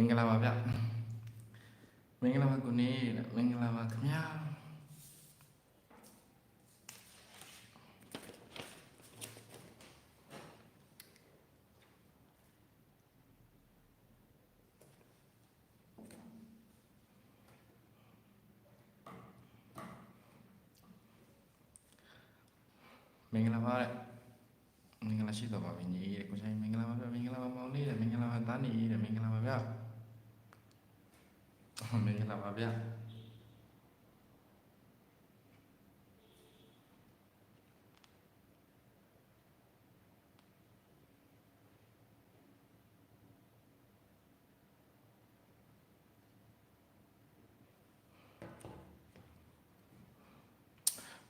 င်္ဂလာပါဗျမင်္ဂလာပါကိုနေတဲ့မင်္ဂလာပါခင်ဗျာမင်္ဂလာပါတဲ့မင်္ဂလာရှိတော်ပါဘင်းကြီးတဲ့ကိုဆိုင်မင်္ဂလာပါဗျမင်္ဂလာပါမောင်လေးတဲ့မင်္ဂလာပါသားနေတဲ့မင်္ဂလာပါဗျ မင်္ဂလာပါဗျ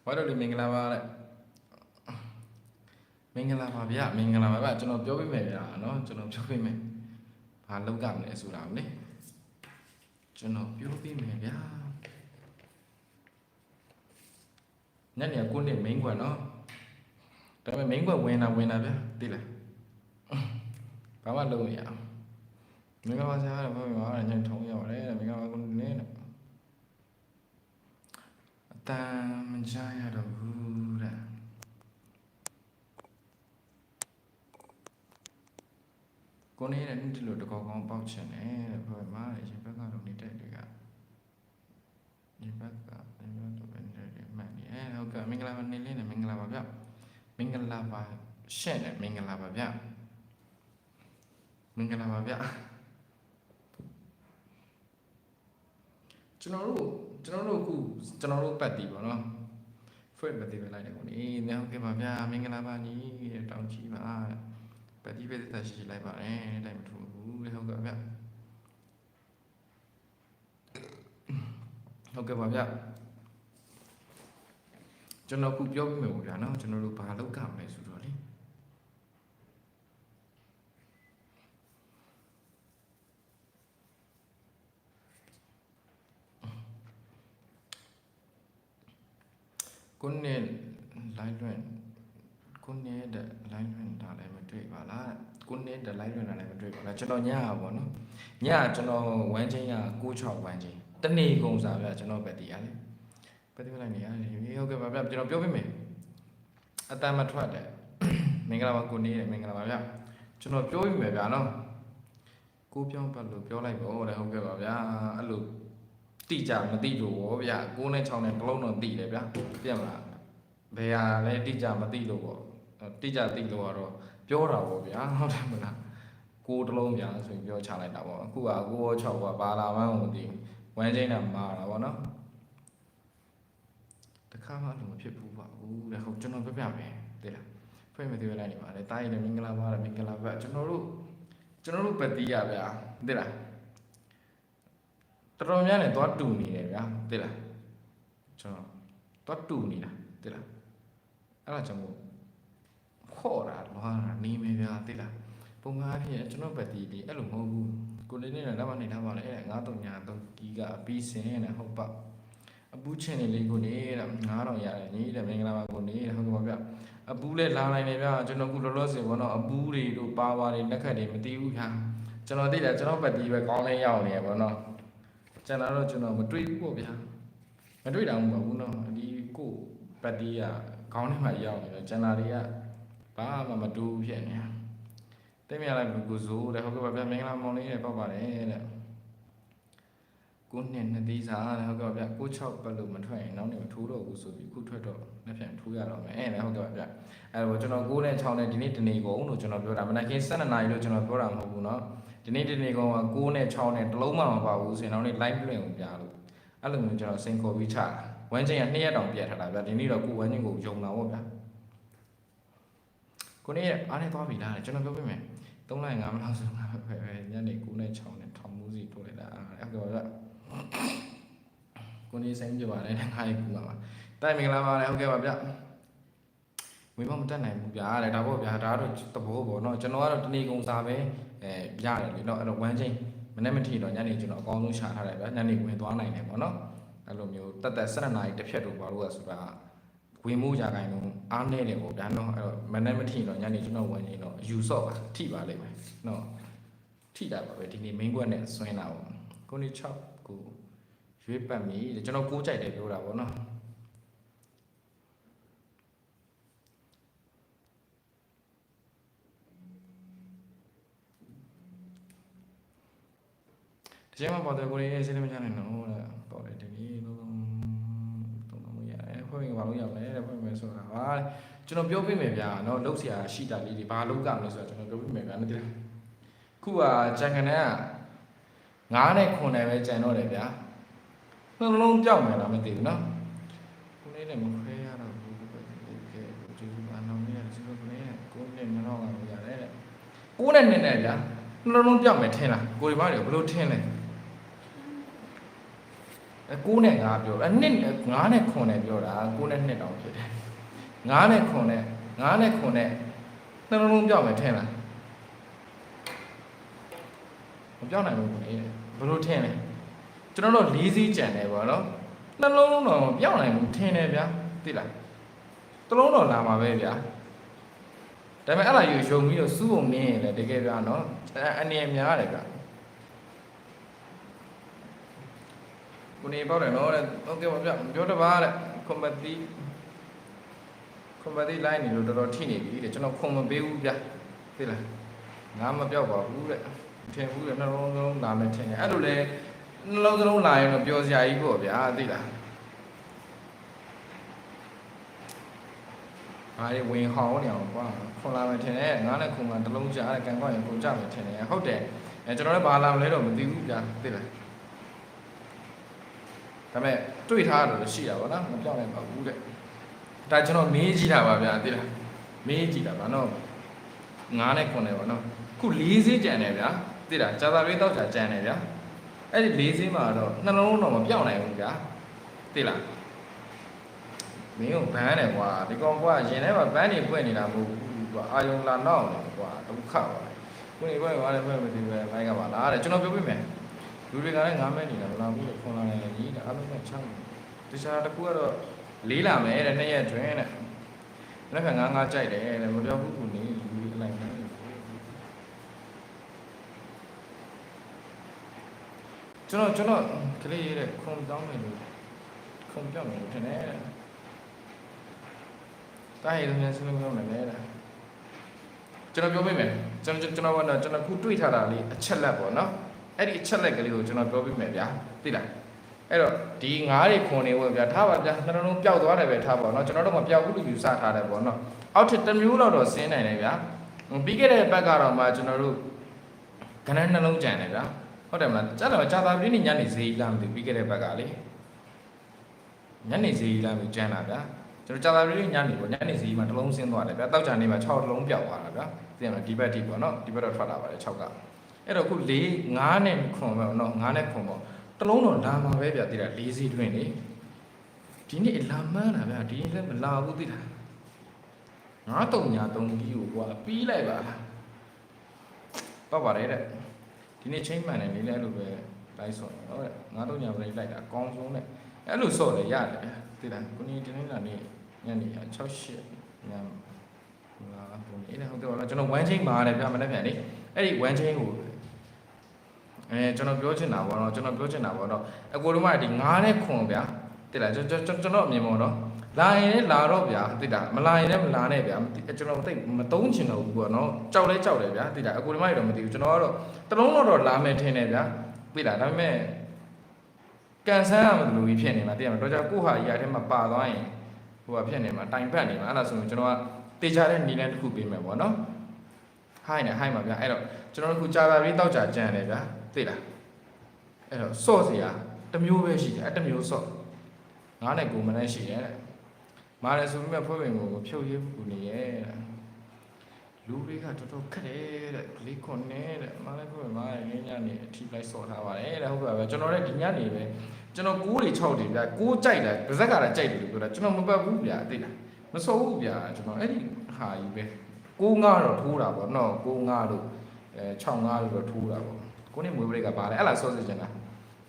ဘာလို့လဲမင်္ဂလာပါတဲ့မင်္ဂလာပါဗျမင်္ဂလာပါဗျကျွန်တော်ပြောပြမယ်ဗျာနော်ကျွန်တော်ပြောပြမယ်ဘာလောက်ကမလဲဆိုတာကိုလေ ကျွန်တော်ပြောပြမယ်ဗျာညနေ9နှစ် main ကွက်နော်ဒါပေမဲ့ main ကွက်ဝင်တာဝင်တာဗျာသိလားဘာမှလုပ်မရအောင်မင်္ဂလာပါဆရာတဲ့ဘာမှမဟုတ်ညထုံးရောက်တယ်တဲ့မင်္ဂလာပါကိုနေတဲ့အတန်မကြားရတော့ဘူးတဲ့ ကိုနေတဲ့နေ့ဒီလိုတကောကောင်းပေါက်ချင်တယ်တဲ့ဘယ်မှာလဲရှင်ဘက်ကတော့နေတဲ့တွေကဒီဘက်ကဒီဘက်တော့ဘယ်နေလဲမှန်နေအဲဟုတ်ကဲ့မင်္ဂလာပါနေလေးနဲ့မင်္ဂလာပါဗျမင်္ဂလာပါရှင့်နဲ့မင်္ဂလာပါဗျမင်္ဂလာပါဗျကျွန်တော်တို့ကျွန်တော်တို့အခုကျွန်တော်တို့ပတ်တီပေါ့နော်ဖွင့်ပတ်တီပဲလိုက်တယ်ကိုနေနေဟုတ်ကဲ့ပါဗျမင်္ဂလာပါညီတဲ့တောင်းချီပါတဲ့ ပฏิပဒရှိရှိလိုက်ပါတယ်တိုက်မထူဘူးလေဟုတ်ကဲ့ဗျဟုတ်ကဲ့ပါဗျကျွန်တော်ခုပြောပြမယ်ဗျာနော်ကျွန်တော်တို့ဘာလောက်ကမလဲဆိုတော့လေကိုနဲ့ line လွှင့် ခုနှစ်တဲ့ alignment တာလည်းမတွေ့ပါလားခုနှစ်တဲ့ alignment တာလည်းမတွေ့ပါလားကျွန်တော်ညဟာပေါ့နော်ညကျွန်တော်ဝမ်းချင်းရ96ဝမ်းချင်းတနေ့ကုန်စားပြကျွန်တော်ပဲတည်ရတယ်ပဲတည်လိုက်နေရတယ်ဟုတ်ကဲ့ပါဗျကျွန်တော်ပြောပြမယ်အတန်မထွက်တယ်မင်္ဂလာပါကိုနေတယ်မင်္ဂလာပါဗျကျွန်တော်ပြောပြမယ်ဗျာနော်ကိုပြောင်းပတ်လို့ပြောလိုက်ပေါ့တဲ့ဟုတ်ကဲ့ပါဗျာအဲ့လိုတိကြမတိလို့ဗောဗျာကိုနဲ့6နဲ့ဘလုံးတော့တိတယ်ဗျာပြန်မလားဘယ်ဟာလဲတိကြမတိလို့ဗော တိကျသိလို့ကတော့ပြောတာပေါ့ဗျာဟုတ်တယ်မလားကိုယ်တစ်လုံးပြန်ဆိုရင်ပြောချလိုက်တာပေါ့အခုကကိုရော6ကပါလာမှန်းမသိဝမ်းချင်းနဲ့မာတာပေါ့နော်တခါမှလည်းမဖြစ်ဘူးပါဘူးတဲ့ဟုတ်ကျွန်တော်ပြပြမယ်သိလားဖွင့်မသေးလိုက်နေပါလေတားရင်လည်းမင်္ဂလာပါမင်္ဂလာပါကျွန်တော်တို့ကျွန်တော်တို့ပတိရဗျာသိလားတော်တော်များနဲ့သွားတူနေတယ်ဗျာသိလားကျွန်တော်သွားတူနေတာသိလားအဲ့ဒါကြောင့်မို့ ခေါ်တာလွားတာနေမယ်ဗျာသိလားပုံမှန်အဖြစ်ကျွန်တော်ပတ်တီဒီအဲ့လိုမဟုတ်ဘူးကိုလေးနဲ့လက်မနေထားပါလေအဲ့ဒါ93ညာ3ဂီဂပြီးစင်းနဲ့ဟုတ်ပါအပူးချင်းနေလေးကိုနေတဲ့9000ရတယ်ညီတဲ့မင်္ဂလာပါကိုနေဟုတ်ကဲ့ပါဗျအပူးလဲလာနိုင်တယ်ဗျာကျွန်တော်ခုလောလောဆယ်ဘောနော်အပူးတွေတို့ပါဝါတွေလက်ခတ်တွေမသိဘူးဗျာကျွန်တော်သိတယ်ကျွန်တော်ပတ်တီပဲကောင်းလဲရောက်နေရဘောနော်ကျွန်တော်တော့ကျွန်တော်မတွေ့ဘူးပေါ့ဗျာမတွေ့တာမဟုတ်ဘူးနော်ဒီကိုပတ်တီကခေါင်းထဲမှာရောက်နေတယ်ကျန်လာတွေက ဘာမှမတူဘူးဖြစ်နေတာတိတ်မြလိုက်ဘူးကိုစိုးတဲ့ဟုတ်ကဲ့ပါဗျမင်္ဂလာမောင်လေးနဲ့ပေါ့ပါတယ်တဲ့ကိုနှစ်နှစ်သီးစားတဲ့ဟုတ်ကဲ့ပါဗျကို6ပတ်လို့မထွက်ရင်နောက်နေ့မထိုးတော့ဘူးဆိုပြီးခုထွက်တော့လက်ပြန်ထိုးရတော့မယ်အဲ့ဒါဟုတ်ကဲ့ပါဗျအဲ့တော့ကျွန်တော်9နဲ့6နဲ့ဒီနေ့တနေ့ကုန်လို့ကျွန်တော်ပြောတာမနက်ခင်း7နာရီလို့ကျွန်တော်ပြောတာမဟုတ်ဘူးเนาะဒီနေ့တနေ့ကုန်က9နဲ့6နဲ့တလုံးမှမပါဘူးဆိုရင်နောက်နေ့ live လွှင့်ကိုပြလို့အဲ့လိုမျိုးကျွန်တော်စိန်ခေါ်ပြီးချတာဝမ်းချင်းက2ရက်တောင်ပြတ်ထားတာဗျဒီနေ့တော့ကိုဝမ်းချင်းကိုယုံလာပေါ့ဗျာ ကိုနေ့အားနဲ့သွားပြီလားကျွန်တော်ပြောပြမယ်3လိုက်5မလောက်ဆိုငါပဲပဲညနေ9နဲ့6နဲ့ထောင်မှုစီထိုးလိုက်တာအဲ့တော့ဗျကိုနေ့စိမ့်ပြပါတယ်ငါ့ရဲ့ကူပါတိုက်မင်္ဂလာပါလေဟုတ်ကဲ့ပါဗျဝေမမတက်နိုင်ဘူးဗျာတဲ့ဒါပေါ့ဗျာဒါတော့သဘောပေါ့နော်ကျွန်တော်ကတော့တနေ့ကုန်စားပဲအဲရတယ်လေနော်အဲ့တော့1ချိန်မနေ့မထီတော့ညနေကျွန်တော်အကောင်းဆုံးရှာထားတယ်ဗျာညနေဝင်သွားနိုင်တယ်ပေါ့နော်အဲ့လိုမျိုးတက်တက်7နာရီတစ်ဖြတ်တော့ဘာလို့လဲဆိုတာ ဝင်မှုကြကိုင်တော့အားနေတယ်ပေါ့ဗျာနော်အဲ့တော့မနေ့မထီတော့ညနေကျွန်တော်ဝင်နေတော့ယူဆော့ပါထိပါလိမ့်မယ်နော်ထိထိတာပါပဲဒီနေ့ main ကွက်နဲ့ဆွင်းတာပေါ့ကိုနေ6ကိုရွေးပတ်ပြီတဲ့ကျွန်တော်ကိုးကြိုက်တယ်ပြောတာပေါ့နော်တကယ်မှပေါ်တယ်ကိုနေရေးစိတ်မချနိုင်တော့တဲ့ပေါ်တယ်ဒီနေ့လုံးလုံးတုံးလုံးရတယ် ဖွဲ့ရင်ဘာလို့ရမလဲတဲ့ဖွဲ့မယ်ဆိုတာဟာကျွန်တော်ပြောပြမယ်ဗျာနော်လုံးဆရာရှိတာလေးတွေဘာလုံးကမလဲဆိုတာကျွန်တော်ပြောပြမယ်ဗျာနော်ဒီခုကဂျန်ကန်က9နဲ့9နဲ့ပဲကြံတော့တယ်ဗျာနှလုံးပြောက်မယ်လားမသိဘူးနော်ကိုနေနဲ့မခွဲရတော့ဘူးကဲကျေးဇူးပါနော်မရစီကိုနေကိုနေမတော့ကမရတယ်တဲ့ကိုနဲ့နဲ့နဲ့ဗျာနှလုံးပြောက်မယ်ထင်လားကိုဒီမတွေဘယ်လိုထင်လဲအဲ 9နဲ့9ပြောအဲနှစ်9နဲ့9နဲ့ပြောတာ9နဲ့2တောင်ဖြစ်တယ်9နဲ့9နဲ့9နဲ့9နဲ့နှလုံးလုံးပြောက်မယ်ထင်လားမပြောက်နိုင်ဘူးလေဘယ်လိုထင်လဲကျွန်တော်တို့၄စီးကြံတယ်ပေါ့နော်နှလုံးလုံးတော့မပြောက်နိုင်ဘူးထင်တယ်ဗျာသိလားတစ်လုံးတော့လာမှာပဲဗျာဒါပေမဲ့အဲ့ဒါယူယုံပြီးတော့စူးုံနင်းရင်လည်းတကယ်ဗျာနော်အဲအနေအများတယ်ဗျာ ကိုနေပေါ့တယ်နော်တဲ့ဟုတ်ကဲ့ပါဗျပြောတပါတဲ့ကွန်ပတီကွန်ပတီလိုင်းနေလို့တော်တော်ထိနေပြီတဲ့ကျွန်တော်ခွန်မပေးဘူးဗျသိလားငါမပြောက်ပါဘူးတဲ့ထင်ဘူးတဲ့နှလုံးလုံးလာမယ်ထင်တယ်အဲ့လိုလေနှလုံးသလုံးလာရင်တော့ပြောစရာကြီးပေါ့ဗျာသိလားဘာတွေဝင်ဟောင်းနေအောင်ကွာခွန်လာမယ်ထင်တယ်ငါနဲ့ခွန်ကတစ်လုံးကြားတဲ့ကန်ကွာရင်ပုံကြမယ်ထင်တယ်ဟုတ်တယ်အဲကျွန်တော်လည်းဘာလာမလဲတော့မသိဘူးဗျာသိလား ဒါပေမဲ့တွေ့ထားတာတော့ရှိတာပေါ့နော်မပြောင်းနိုင်ပါဘူးတဲ့ဒါကျွန်တော်မေးကြည့်တာပါဗျာသိလားမေးကြည့်တာပါနော်9နဲ့9နဲ့ပေါ့နော်ခု၄စင်းကြံတယ်ဗျာသိလားဂျာသာရေးတော့ကြံတယ်ဗျာအဲ့ဒီ၄စင်းမှာတော့နှလုံးတော့မပြောင်းနိုင်ဘူးဗျာသိလားမင်းကိုဘန်းတယ်ကွာဒီကောင်ကွာရင်ထဲမှာဘန်းနေပွင့်နေတာမဟုတ်ဘူးကွာအာယုံလာနောက်နေကွာဒုက္ခပါကိုနေကွာဘာလဲဖွင့်မသိပဲလိုက်ကပါလားတဲ့ကျွန်တော်ပြောပြမယ် လူတွေကလည်းငားမဲနေတာမလားဘူးလေခွန်လာနေကြီးဒါအလုံးနဲ့ချမ်းတခြားတစ်ခုကတော့လေးလာမယ်တဲ့နှစ်ရက်တွင်တဲ့လက်ခံငားငားကြိုက်တယ်တဲ့မပြောဘူးကူနေလူတွေအလိုက်မယ်ကျွန်တော်ကျွန်တော်ကလေးရဲ့ခွန်တောင်းမယ်လို့ခွန်ပြောင်းမယ်လို့ထင်တယ်တားရည်လည်းဆုံးလုံးနေတယ်ကျွန်တော်ပြောပြမယ်ကျွန်တော်ကျွန်တော်ကတော့ကျွန်တော်ခုတွေ့ထားတာလေးအချက်လက်ပေါ့နော် အဲ့ဒီအချက်လက်ကလေးကိုကျွန်တော်ပြောပြမယ်ဗျာသိလားအဲ့တော့ဒီငါးတွေခွန်နေဝင်ဗျာထားပါဗျာနှလုံးလုံးပျောက်သွားတယ်ပဲထားပါတော့ကျွန်တော်တို့မပျောက်ဘူးလို့ယူဆထားတယ်ပေါ့နော်အောက်ထစ်တစ်မျိုးတော့တော့ဆင်းနိုင်တယ်ဗျာပြီးခဲ့တဲ့ဘက်ကတော့မှကျွန်တော်တို့ခဏနှလုံးကြံတယ်ဗျာဟုတ်တယ်မလားကြာတော့ကြာတာပြင်းညနေဈေးလာမသိပြီးခဲ့တဲ့ဘက်ကလေညနေဈေးလာမကြံလာဗျာကျွန်တော်ကြာတာပြင်းညနေပေါ့ညနေဈေးမှာတစ်လုံးဆင်းသွားတယ်ဗျာတောက်ကြနေမှာ6တစ်လုံးပျောက်သွားတာဗျာသိရမလားဒီဘက်ဒီပေါ့နော်ဒီဘက်တော့ထွက်လာပါတယ်6က အဲ့တော့ခု၄9နဲ့ခွန်ပေါ့နော်9နဲ့ခွန်ပေါ့တလုံးတော့လာမှာပဲဗျတိတာ၄စီးတွင်နေဒီနေ့လာမှန်းတာဗျဒီနေ့လည်းမလာဘူးတိတာငါတုံညာတုံကြီးကိုကွာပြီးလိုက်ပါလားတော့ပါတယ်တဲ့ဒီနေ့ချင်းမှန်တယ်နေလဲအဲ့လိုပဲလိုက်ဆော့ဟုတ်တဲ့ငါတုံညာပဲလိုက်တာအကောင်းဆုံးတဲ့အဲ့လိုဆော့တယ်ရတယ်ဗျတိတာကိုနေတင်းလာနေညနေ6 8ညလာဘုံနေအဲ့ဟုတ်တယ်လားကျွန်တော်1 chain မှာတယ်ဗျမနေ့ပြန်လေအဲ့ဒီ1 chain ကို အဲကျွန်တော်ပြောချင်တာပေါ့နော်ကျွန်တော်ပြောချင်တာပေါ့နော်အကိုတို့ကဒီ9နဲ့ခွန်ဗျာတိလားကျွန်တော်ကျွန်တော်အမြင်ပေါ့နော်လာရင်လည်းလာတော့ဗျာတိလားမလာရင်လည်းမလာနဲ့ဗျာကျွန်တော်သိမသုံးချင်တော့ဘူးပေါ့နော်ကြောက်လဲကြောက်တယ်ဗျာတိလားအကိုတို့ကတော့မသိဘူးကျွန်တော်ကတော့တလုံးတော့တော့လာမယ်ထင်တယ်ဗျာတိလားဒါပေမဲ့ကန်ဆန်းရမလို့ကြီးဖြစ်နေမှာတိလားတော့ကြောက်ကိုဟာကြီးအထဲမှာပါသွားရင်ဟိုကဖြစ်နေမှာတိုင်ပတ်နေမှာအဲ့ဒါဆိုရင်ကျွန်တော်ကတေချာတဲ့နီလန်းတစ်ခုပေးမယ်ပေါ့နော်ဟိုင်းနေဟိုင်းပါဗျာအဲ့တော့ကျွန်တော်တို့ခုကြာပါပြီတောက်ကြကြံတယ်ဗျာ သိလားအဲ့တော့စော့စရာတစ်မျိုးပဲရှိတယ်အဲ့တစ်မျိုးစော့ငါးနဲ့ကိုမနဲ့ရှိတယ်တဲ့မာရဆိုပြီးမှဖွဲ့ဝင်ကိုဖြုတ်ရေးဘူးနေရဲ့တဲ့လူတွေကတော်တော်ခက်တယ်တဲ့ကလေးခွန်နေတဲ့မာလည်းဖွဲ့ဝင်မာရင်းညနေအထီးလိုက်စော့ထားပါတယ်တဲ့ဟုတ်ပါပဲကျွန်တော်လည်းဒီညနေပဲကျွန်တော်9တွေ6တွေဗျာ9ကြိုက်တယ်ပါဇက်ကလည်းကြိုက်တယ်လို့ပြောတာကျွန်တော်မပတ်ဘူးဗျာသိလားမစောဘူးဗျာကျွန်တော်အဲ့ဒီဟာကြီးပဲ9ငါတော့ထိုးတာပေါ့နော်9ငါလို့အဲ6ငါလို့တော့ထိုးတာပေါ့ ကိုနေမွေးပရိတ်ကပါလဲအဲ့လားစောစေချင်တာ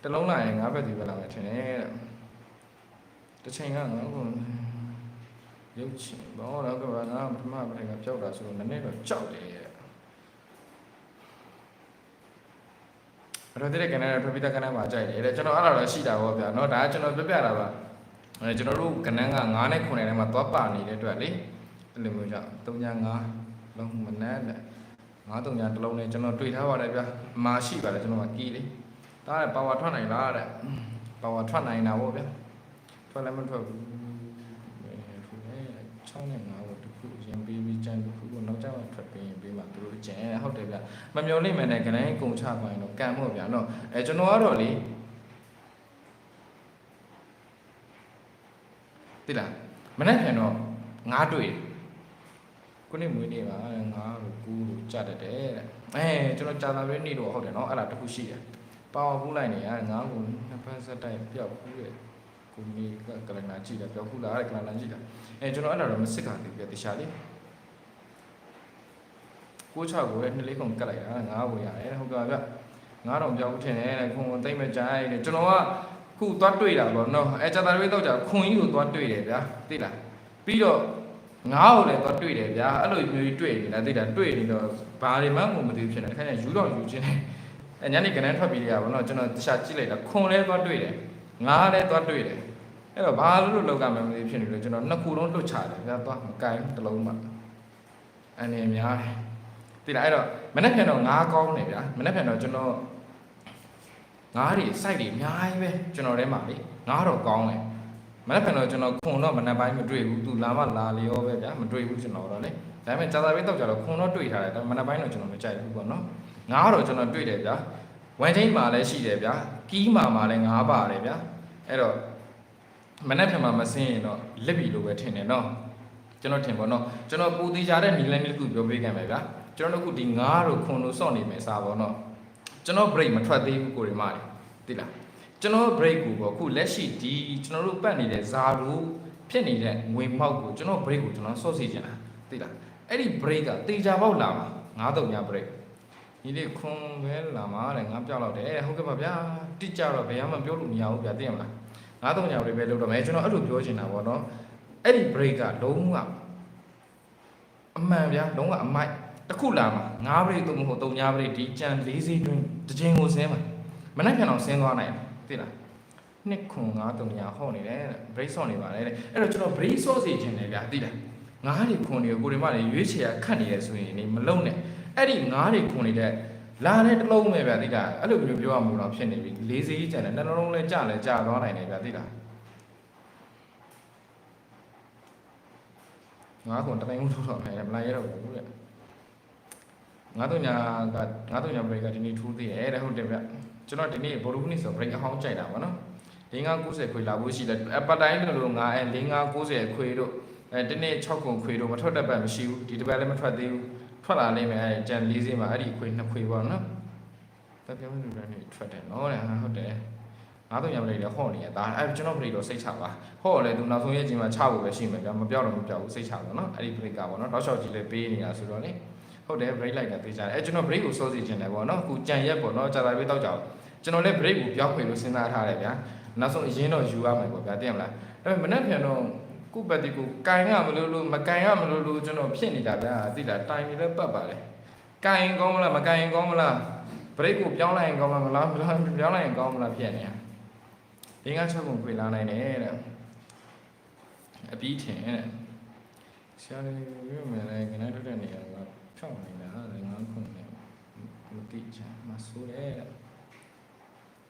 တလုံးလာရင်ငါးဘက်ဒီဘက်လာမယ်ထင်တယ်တဲ့တစ်ချိန်ကငါ့ကိုရုပ်ချင်ဘောတော့ကဘာငါပထမပရိတ်ကကြောက်တာဆိုတော့နည်းနည်းတော့ကြောက်တယ်တဲ့ မတော်သေးတဲ့ကဏ္ဍနဲ့ဖပိတကဏ္ဍမှာကြိုက်တယ်တဲ့ကျွန်တော်အဲ့ဒါတော့ရှိတာပေါ့ဗျာเนาะဒါကကျွန်တော်ပြပြတာပါအဲကျွန်တော်တို့ကဏ္ဍက9နဲ့9နဲ့ထဲမှာသွားပါနေတဲ့အတွက်လေအဲ့လိုမျိုးကြောင့်3ညာ9လုံးမနက်တဲ့ 93ညာတစ်လုံးနဲ့ကျွန်တော်တွေ့ထားပါတယ်ဗျာမာရှိပါတယ်ကျွန်တော်ကကီးလေးဒါကပါဝါထွက်နိုင်လားတဲ့ပါဝါထွက်နိုင်တာပေါ့ဗျာထွက်လည်းမထွက်ဘူးအဲထွက်လည်း6နဲ့9ကိုတစ်ခုရင်ပေးပြီးကြံတစ်ခုကိုနောက်ကျမှထွက်ပေးရင်ပေးမှသူတို့ကြံဟုတ်တယ်ဗျမမျောလိမ့်မယ်နဲ့ခလိုင်းကုံချပိုင်းတော့ကံမို့ဗျာနော်အဲကျွန်တော်ကတော့လေတိလားမနေ့ပြန်တော့ငါးတွေ့တယ် ခုနှစ်မွေးနေ့ကငါတို့ကူးတို့ကြတတ်တယ်တဲ့အဲကျွန်တော်ကြာလာပဲနေတော့ဟုတ်တယ်နော်အဲ့ဒါတခုရှိတယ်ပါဝါဘူးလိုက်နေရငါ့ကိုနှစ်ဖက်ဆက်တိုက်ပြောက်ဘူးတဲ့ကိုမေကကလနာကြည့်တယ်ပြောက်ဘူးလားတဲ့ကလနာကြည့်တာအဲကျွန်တော်အဲ့ဒါတော့မစစ်ခံသေးဘူးတခြားလေးကိုချောက်ကိုလည်းနှစ်လေးကုန်ကတ်လိုက်တာငါးဝင်ရတယ်ဟုတ်ကဲ့ဗျငါးတော်ပြောက်ထင်တယ်ခွန်ကိုတိတ်မကြိုက်တယ်ကျွန်တော်ကခုသွားတွေ့တာပေါ့နော်အဲကြာတာတွေတော့ကြာခွန်ကြီးကိုသွားတွေ့တယ်ဗျာသိလားပြီးတော့ ငါးကိုလည်းသွားတွေ့တယ်ဗျာအဲ့လိုမျိုးကြီးတွေ့နေတာသိတာတွေ့နေတော့ဘာတွေမှမသိဘူးဖြစ်နေတယ်ခါကျယူတော့ယူချင်းတယ်အဲညနေကနန်းထွက်ပြီးရပါတော့ကျွန်တော်တခြားကြည့်လိုက်တာခွန်လည်းသွားတွေ့တယ်ငါးလည်းသွားတွေ့တယ်အဲ့တော့ဘာလို့လို့လောက်ကမှမသိဖြစ်နေလို့ကျွန်တော်နှစ်ခုလုံးလွတ်ချတယ်ဗျာသွားမကင်တစ်လုံးမှအနေများတယ်သိလားအဲ့တော့မနေ့ပြန်တော့ငါးကောင်းတယ်ဗျာမနေ့ပြန်တော့ကျွန်တော်ငါးတွေစိုက်တွေအများကြီးပဲကျွန်တော်ထဲမှာလေငါးတော့ကောင်းတယ် မနေ့ပြန်တော့ကျွန်တော်ခွန်တော့မနေ့ပိုင်းမတွေ့ဘူးသူလာမလာလျောပဲဗျာမတွေ့ဘူးကျွန်တော်တော့လေဒါပေမဲ့ကြာသာပဲတောက်ကြတော့ခွန်တော့တွေ့ထားတယ်ဒါပေမဲ့မနေ့ပိုင်းတော့ကျွန်တော်မကြိုက်ဘူးပေါ့နော်ငါးတော့ကျွန်တော်တွေ့တယ်ဗျာဝန်ချင်းမှာလည်းရှိတယ်ဗျာကီးမှာမှာလည်းငါးပါတယ်ဗျာအဲ့တော့မနေ့ပြန်မှာမစင်းရင်တော့လက်ပြီလို့ပဲထင်တယ်နော်ကျွန်တော်ထင်ပေါ့နော်ကျွန်တော်ပူသေးကြတဲ့နီလန်လေးတစ်ခုပြောပေးခဲ့မယ်ဗျာကျွန်တော်တို့ခုဒီငါးတို့ခွန်တို့စော့နေမယ်စားပေါ့နော်ကျွန်တော် break မထွက်သေးဘူးကိုရီမာတွေသိလား ကျွန်တော် break ကိုပေါ့ခုလက်ရှိဒီကျွန်တော်တို့ပတ်နေတဲ့ဇာတို့ဖြစ်နေတဲ့ငွေမောက်ကိုကျွန်တော် break ကိုကျွန်တော်စော့စီချင်တာသိလားအဲ့ဒီ break ကတေချာပေါက်လာမှာငါးတုံညာ break ဒီနေ့ခွန်ပဲလာမှာတဲ့ငါပြောက်တော့တယ်ဟုတ်ကဲ့ပါဗျာတိကျတော့ဘယ်မှပြောလို့မရဘူးဗျာသိရမလားငါးတုံညာ break ပဲလုပ်တော့မယ်ကျွန်တော်အဲ့လိုပြောချင်တာပေါ့နော်အဲ့ဒီ break ကလုံးဝအမှန်ဗျာလုံးဝအမိုက်တစ်ခုလာမှာငါးပရိတ်သုံးမဟုတ်သုံးညာပရိတ်ဒီကြံ၄စီးတွင်းတစ်ချိန်ကိုဆင်းမှာမနေ့ပြန်အောင်ဆင်းသွားနိုင်တယ် သိလားနှစ်ခွန်ငါးသုံးညာဟော့နေတယ်တဲ့ break ဆော့နေပါတယ်တဲ့အဲ့တော့ကျွန်တော် break ဆော့စီခြင်းတယ်ဗျာသိလားငါးတွေခွန်တွေကိုကိုရီမတွေရွေးချယ်ခတ်နေရဆိုရင်နေမလုံးနဲ့အဲ့ဒီငါးတွေခွန်နေတဲ့လာတဲ့တစ်လုံးပဲဗျာသိလားအဲ့လိုမျိုးပြောရမှာတော့ဖြစ်နေပြီလေးစီးကြံတယ်နှလုံးလဲကြလဲကြသွားနိုင်တယ်ဗျာသိလားငါးခွန်တတိုင်းဦးလို့တော့မယ်မလိုက်ရတော့ဘူးတဲ့ငါတို့ညာကငါတို့ညာ break ကဒီနေ့ထူးသေးတယ်တဲ့ဟုတ်တယ်ဗျ ကျွန်တော်ဒီနေ့ဘောလုံးနေ့ဆို break အဟောင်းကြိုက်တာပါနော်၄၅90ခွေလာဖို့ရှိတယ်အပတ်တိုင်းလို့ငါအဲ၄၅90ခွေတို့အဲဒီနေ့6ခွန်ခွေတို့မထွက်တတ်ပတ်မရှိဘူးဒီတစ်ပတ်လည်းမထွက်သေးဘူးထွက်လာလိမ့်မယ်အဲကြံ၄စင်းမှာအဲ့ဒီခွေနှစ်ခွေပေါ့နော်တက်ပြောင်းလူတွေနဲ့ထွက်တယ်နော်တဲ့ဟာဟုတ်တယ်ငါတို့ညာ break လည်းဟော့နေရဒါအဲကျွန်တော် break တော့စိတ်ချပါဟော့လဲသူနောက်ဆုံးရဲ့ချိန်မှာချဖို့ပဲရှိမယ်ဗျမပြောက်တော့မပြောက်ဘူးစိတ်ချပါနော်အဲ့ဒီ break ကပေါ့နော်တောက်လျှောက်ကြီးလည်းပေးနေတာဆိုတော့လေ ဟုတ်တယ် break လိုက်တာသိကြတယ်အဲကျွန်တော် break ကိုစောစီခြင်းတယ်ပေါ့နော်အခုကြံရက်ပေါ့နော်ကြာတာပြေးတော့ကြောက်ကျွန်တော်လည်း break ကိုပြောင်းခွေလို့စဉ်းစားထားတယ်ဗျာနောက်ဆုံးအရင်တော့ယူရမယ်ပေါ့ဗျာသိရမလားဒါပေမဲ့မနေ့ပြန်တော့ကုပတ်တီကိုကင်ရမလို့လို့မကင်ရမလို့လို့ကျွန်တော်ဖြစ်နေတာဗျာသိလားတိုင်နေလည်းပတ်ပါလေကင်ရင်ကောင်းမလားမကင်ရင်ကောင်းမလား break ကိုပြောင်းလိုက်ရင်ကောင်းမလားမလားပြောင်းလိုက်ရင်ကောင်းမလားဖြစ်နေတာဒီကချက်ကုန်ခွေလာနိုင်တယ်တဲ့အပြီးထင်တဲ့ဆရာလေးပြောမယ်လေခဏထွက်တဲ့နေရာ ကဖြောင်းနေတာလည်းငါခုနေမတိချာမဆိုးတယ်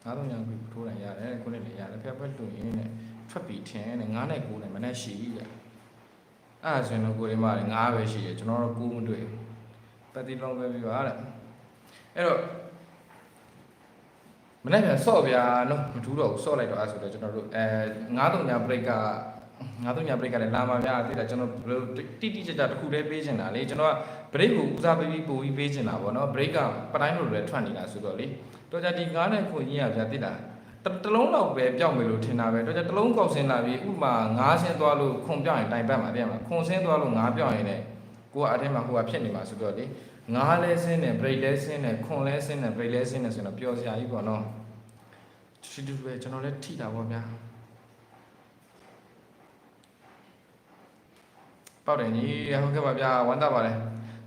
ငါတော့ညာကိုထိုးလိုက်ရတယ်ခုနဲ့လည်းရတယ်ဖျက်ဖက်လို့ရင်းနဲ့ထွက်ပြီးထင်းနဲ့ငါးနဲ့ကိုးနဲ့မနဲ့ရှိရအဲ့ဒါဆိုရင်တော့ကိုယ်ဒီမှာငါးပဲရှိရကျွန်တော်တော့ကိုးမတွေ့ပတ်တိလုံးပဲပြီးပါတဲ့အဲ့တော့မနေ့ပြန်ဆော့ဗျာနော်မထူးတော့ဘူးဆော့လိုက်တော့အဲ့ဆိုတော့ကျွန်တော်တို့အဲ9တုံညာ break က 9တုံညာ break ကလည်းလာမှာဗျာတိတာကျွန်တော်တိတိကျကျတစ်ခုတည်းပေးချင်တာလေကျွန်တော်က break ကိုဦးစားပေးပြီးပို့ပြီးပေးချင်တာပေါ့နော် break ကပတိုင်းလိုလည်းထွက်နေတာဆိုတော့လေတော့ကြဒီကားနဲ့ခွန်ကြီးရဗျာတိတာတလုံးတော့ပဲပြောင်းမယ်လို့ထင်တာပဲတော့ကြတလုံးကောက်ဆင်းလာပြီးဥမာ9ဆင်းသွားလို့ခွန်ပြောင်းရင်တိုင်ပတ်မှာပြန်မှာခွန်ဆင်းသွားလို့9ပြောင်းရင်လည်းကိုကအထက်မှာဟိုကဖြစ်နေမှာဆိုတော့လေ9လဲဆင်းတယ် break လဲဆင်းတယ်ခွန်လဲဆင်းတယ် break လဲဆင်းတယ်ဆိုတော့ပျော်စရာကြီးပေါ့နော်ချီတူပဲကျွန်တော်လည်းထိတာပေါ့ဗျာ ပေါက်တယ်ကြီးဟုတ်ကဲ့ပါဗျာဝမ်းသာပါတယ်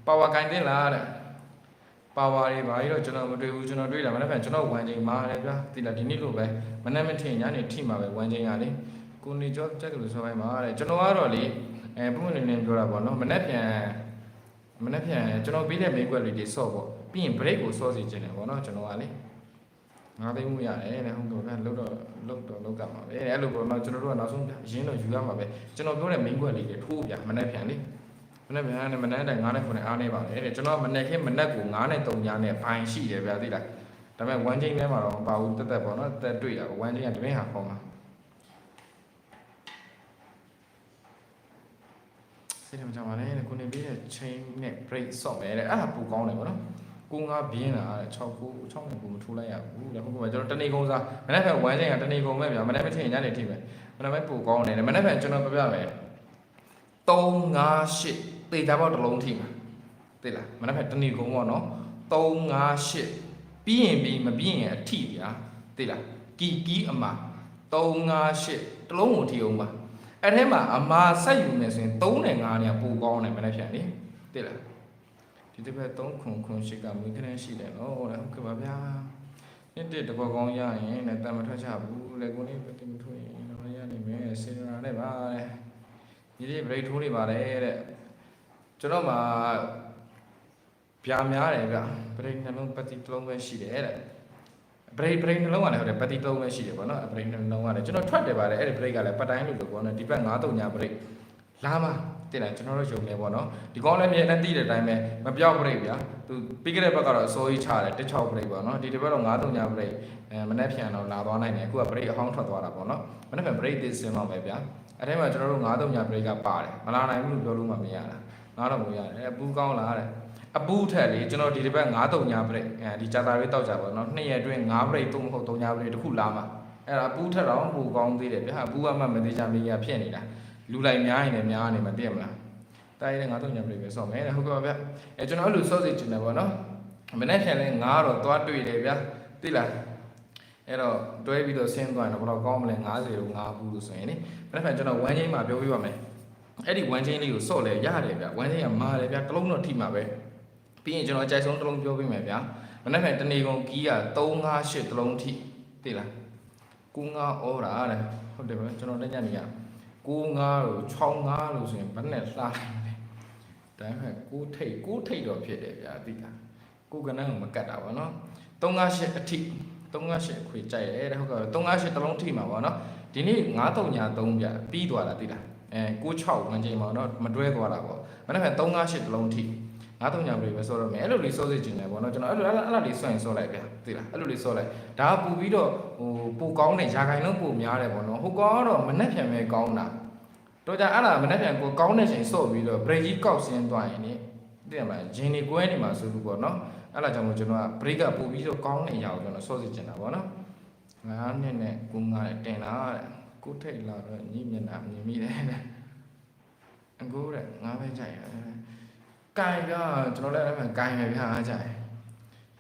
ပါဝါကင်တင်လားတဲ့ပါဝါတွေဘာကြီးတော့ကျွန်တော်မတွေ့ဘူးကျွန်တော်တွေ့တာမနေ့ကကျွန်တော်ဝမ်ချိန်မာတယ်ဗျာတိလာဒီနေ့လို့ပဲမနေ့မထင်ညနေထိမှာပဲဝမ်ချိန်ရလေကိုနေကျော်တက်ကလေးဆိုပိုင်းမှာတဲ့ကျွန်တော်ကတော့လေအဲပုံမှန်နေနေပြောတာပေါ့နော်မနေ့ပြန်မနေ့ပြန်ကျွန်တော်ပြီးတဲ့မိကွက်လေးတွေဆော့ပေါ့ပြီးရင် break ကိုဆော့စီခြင်းတယ်ပေါ့နော်ကျွန်တော်ကလေ ငါသိမှုရတယ်တဲ့ဟုတ်ကဲ့ဗျာလုတ်တော့လုတ်တော့လုတ်ကမှာပဲအဲ့လိုပေါ့နော်ကျွန်တော်တို့ကနောက်ဆုံးရင်းတော့ယူရမှာပဲကျွန်တော်ပြောတဲ့မိကွက်လေးတွေထိုးပြမနေ့ပြန်လေမနေ့ပြန်နဲ့မနေ့တိုင်9နဲ့9နဲ့အားနေပါလေတဲ့ကျွန်တော်မနေ့ခင်းမနေ့ကို9နဲ့3ညနဲ့ဘိုင်ရှိတယ်ဗျာသိလားဒါပေမဲ့1ချိန်ထဲမှာတော့မပါဘူးတက်တက်ပေါ့နော်တက်တွေ့တာ1ချိန်ကတမင်းဟာခေါ်မှာစိတ်ထဲမှာကြောင်ပါလေတဲ့ကိုနေပြီးတဲ့ chain နဲ့ break ဆော့မယ်တဲ့အဲ့ဒါပူကောင်းတယ်ပေါ့နော် ကိုငါဘင်းလာတဲ့6ကို6နဲ့ကိုမထိုးလိုက်ရဘူးတဲ့ဟုတ်ကဲ့ကျွန်တော်တနေကုန်စားမနေ့က1ချိန်ကတနေကုန်ပဲဗျာမနေ့မထင်ညနေထိပဲမနေ့ကပူကောင်းတယ်မနေ့ကကျွန်တော်ပြပြမယ်3 5 8တေချာပေါက်တစ်လုံးထိမှာသိလားမနေ့ကတနေကုန်ပေါ့နော်3 5 8ပြီးရင်ပြီးမပြီးရင်အထိဗျာသိလားကီကီအမ3 5 8တစ်လုံးကိုထိအောင်ပါအဲ့ထဲမှာအမာဆက်ယူမယ်ဆိုရင်3နဲ့5နဲ့ပူကောင်းတယ်မနေ့ပြန်လေသိလား ဒီတစ်ပတ်3ခွန်ခွန်8ကမွေးခနဲ့ရှိတယ်နော်ဟုတ်ကဲ့ပါဗျာနှစ်တစ်တဘောကောင်းရရင်လည်းတမထွက်ချဘူးလေကိုလေးပဲတင်မထွက်ရင်တော့ရနိုင်မယ်စေရနာနဲ့ပါတဲ့ဒီလေး break ထိုးနေပါတယ်တဲ့ကျွန်တော်မှာပြာများတယ်ဗျ break နှလုံးပတ်တိတစ်လုံးပဲရှိတယ်တဲ့ break break နှလုံးကလည်းဟုတ်တယ်ပတ်တိတစ်လုံးပဲရှိတယ်ပေါ့နော် break နှလုံးကလည်းကျွန်တော်ထွက်တယ်ပါတယ်အဲ့ဒီ break ကလည်းပတ်တိုင်းလို့လို့ပေါ့နော်ဒီဘက်9-3ညာ break လာမှာ တင်တယ်ကျွန်တော်တို့ယုံနေပေါ့နော်ဒီကောင်းလည်းမြဲတမ်းတည်တဲ့အတိုင်းပဲမပြောက် break ဗျာသူပြီးခဲ့တဲ့ဘက်ကတော့အစိုးရချတယ်16 break ပေါ့နော်ဒီတစ်ဘက်တော့9-3ညာ break အဲမနေ့ဖြန်တော့လာသွားနိုင်တယ်အခုက break အဟောင်းထွက်သွားတာပေါ့နော်မနေ့ဖြန် break သစ်စင်းတော့ပဲဗျာအဲ့ထဲမှာကျွန်တော်တို့9-3ညာ break ကပါတယ်မလာနိုင်ဘူးလို့ပြောလို့မှမရတာငါတော့မရတယ်အပူကောင်းလားတဲ့အပူထက်လေကျွန်တော်ဒီတစ်ပတ်9-3ညာ break အဲဒီဂျာတာရေးတောက်ကြပါတော့နှစ်ရက်အတွင်း9 break 3မဟုတ်3ညာ break တစ်ခုလာမှာအဲ့ဒါအပူထက်တော့ပူကောင်းသေးတယ်ဗျာအပူကမှမသေးချာမင်းကြီးဖြစ်နေတာ လူလိုက်များရင်လည်းများနေမှာသိရမလားတားရဲ9-3ညာ break ပဲဆော့မယ်တဲ့ဟုတ်ကဲ့ပါဗျအဲကျွန်တော်အဲ့လိုဆော့စီချင်တယ်ပေါ့နော်မနေ့ဖြန်လဲ9တော့သွားတွေ့တယ်ဗျာသိလားအဲ့တော့တွဲပြီးတော့ဆင်းသွားရင်တော့ဘယ်တော့ကောင်းမလဲ90လို့9ဘူးလို့ဆိုရင်နိမနေ့ဖြန်ကျွန်တော်1ချိန်မှာပြောပြပါမယ်အဲ့ဒီ1ချိန်လေးကိုစော့လဲရတယ်ဗျ1ချိန်ကမာတယ်ဗျတစ်လုံးတော့ထိမှာပဲပြီးရင်ကျွန်တော်အကြိုက်ဆုံးတစ်လုံးပြောပြမယ်ဗျာမနေ့ဖြန်တနေကုန်ကီးက358တစ်လုံးထိသိလား95ဩရာတဲ့ဟုတ်တယ်ဗျကျွန်တော်လက်ညနေရ 95လို့65လို့ဆိုရင်ဘယ်နဲ့လှနိုင်လဲဒါပေမဲ့6ထိတ်6ထိတ်တော့ဖြစ်တယ်ဗျာသိလားကိုကနန်းကမကတ်တာပါနော်358အထိ358ခွေကြိုက်တယ်တဲ့ဟုတ်ကဲ့358တစ်လုံးထိမှာပါနော်ဒီနေ့93ညာ3ပြပြီးသွားတာသိလားအဲ96ဝင်ချိန်မှာတော့မတွဲသွားတာပေါ့မနေ့က358တစ်လုံးထိ 93ညာပြီပဲဆောတော့မယ်အဲ့လိုလေးဆောစေချင်တယ်ပေါ့နော်ကျွန်တော်အဲ့လိုအဲ့လိုလေးဆောရင်ဆောလိုက်ဗျာသိလားအဲ့လိုလေးဆောလိုက်ဒါကပူပြီးတော့ဟိုပူကောင်းတဲ့ຢာခိုင်လုံးပူများတယ်ပေါ့နော်ဟိုကောကတော့မနှက်ပြန်ပဲကောင်းတာတော့ကြအဲ့ဒါမနှက်ပြန်ကိုကောင်းတဲ့ချိန်ဆော့ပြီးတော့ break ကြီးကောက်ဆင်းသွားရင်နိသိရမလားဂျင်းနေကွဲနေမှာဆိုလို့ပေါ့နော်အဲ့ဒါကြောင့်မို့ကျွန်တော်က break ကပို့ပြီးတော့ကောင်းနေရအောင်ကျွန်တော်ဆော့စီချင်တာပေါ့နော်ငါးနှစ်နဲ့ကိုငါးနဲ့တင်လာတဲ့ကိုထိတ်လာတော့ညမျက်နှာမြင်မိတယ်တဲ့အကိုတဲ့ငါးပဲကြိုက်ရတယ် ကိုင်ကကျွန်တော်လည်းအဲ့မှာကိုင်ပဲဗျာကြိုက်